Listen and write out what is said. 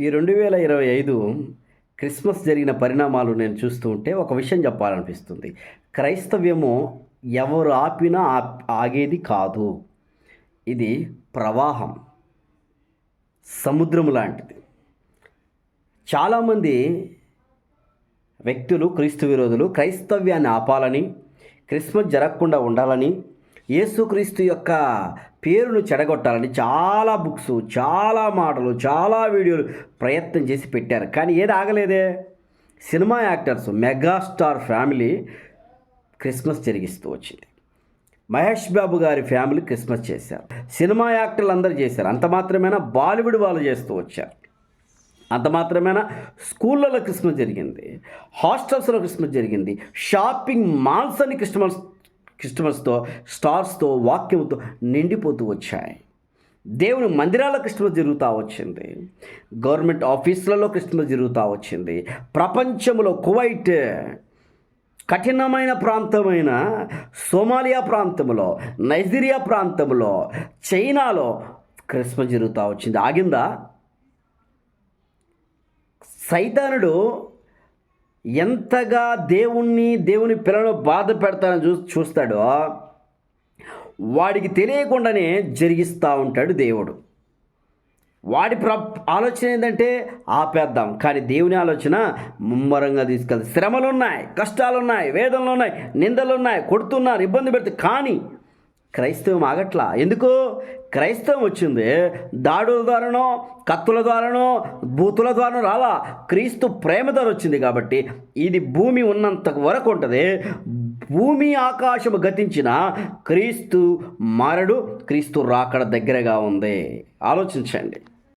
ఈ రెండు వేల ఇరవై ఐదు క్రిస్మస్ జరిగిన పరిణామాలు నేను చూస్తూ ఉంటే ఒక విషయం చెప్పాలనిపిస్తుంది. క్రైస్తవ్యము ఎవరు ఆపినా ఆగేది కాదు. ఇది ప్రవాహం. సముద్రం లాంటిది. చాలామంది వ్యక్తులు క్రీస్తు విరోధులు క్రైస్తవ్యాన్ని ఆపాలని క్రిస్మస్ జరగకుండా ఉండాలని యేసుక్రీస్తు యొక్క పేరును చెడగొట్టాలని చాలా బుక్స్ చాలా మాటలు చాలా వీడియోలు ప్రయత్నం చేసి పెట్టారు. కానీ ఏది ఆగలేదే? Cinema actors megastar family Christmas జరిగిస్తూ వచ్చింది. మహేష్ బాబు గారి ఫ్యామిలీ క్రిస్మస్ చేశారు. సినిమా యాక్టర్లు అందరూ చేశారు. అంత మాత్రమేనా? బాలీవుడ్ వాళ్ళు చేస్తూ వచ్చారు. అంత మాత్రమేనా? స్కూళ్ళలో క్రిస్మస్ జరిగింది. హాస్టల్స్లో క్రిస్మస్ జరిగింది. షాపింగ్ మాల్స్ అని క్రిస్మస్ క్రిస్మస్తో స్టార్స్తో వాక్యంతో నిండిపోతూ వచ్చాయి. దేవుని మందిరాల క్రిస్మస్ జరుగుతూ వచ్చింది. గవర్నమెంట్ ఆఫీసులలో క్రిస్మస్ జరుగుతూ వచ్చింది. ప్రపంచంలో కువైట్ కఠినమైన ప్రాంతమైన సోమాలియా ప్రాంతంలో నైజీరియా ప్రాంతంలో చైనాలో క్రిస్మస్ జరుగుతూ వచ్చింది. ఆగిందా? సైతానుడు ఎంతగా దేవుణ్ణి దేవుని పిల్లలను బాధ పెడతానని చూ చూస్తాడో వాడికి తెలియకుండానే జరిగిస్తూ ఉంటాడు దేవుడు. వాడి ప్ర ఆలోచన ఏంటంటే ఆపేద్దాం. కానీ దేవుని ఆలోచన ముమ్మరంగా తీసుకెళ్తాం శ్రమలు ఉన్నాయి కష్టాలు ఉన్నాయి వేదనలు ఉన్నాయి నిందలు ఉన్నాయి కొడుతున్నారు ఇబ్బంది పెడుతుంది కానీ క్రైస్తవం ఆగట్లా? ఎందుకు? క్రైస్తవం వచ్చింది. దాడుల ద్వారానో కత్తుల ద్వారానో బూతుల ద్వారానో రాలా. క్రీస్తు ప్రేమ ద్వారా వచ్చింది కాబట్టి ఇది భూమి ఉన్నంత వరకు ఉంటుంది. భూమి ఆకాశము గతించిన క్రీస్తు మారడు క్రీస్తు రాకడ దగ్గరగా ఉంది. ఆలోచించండి.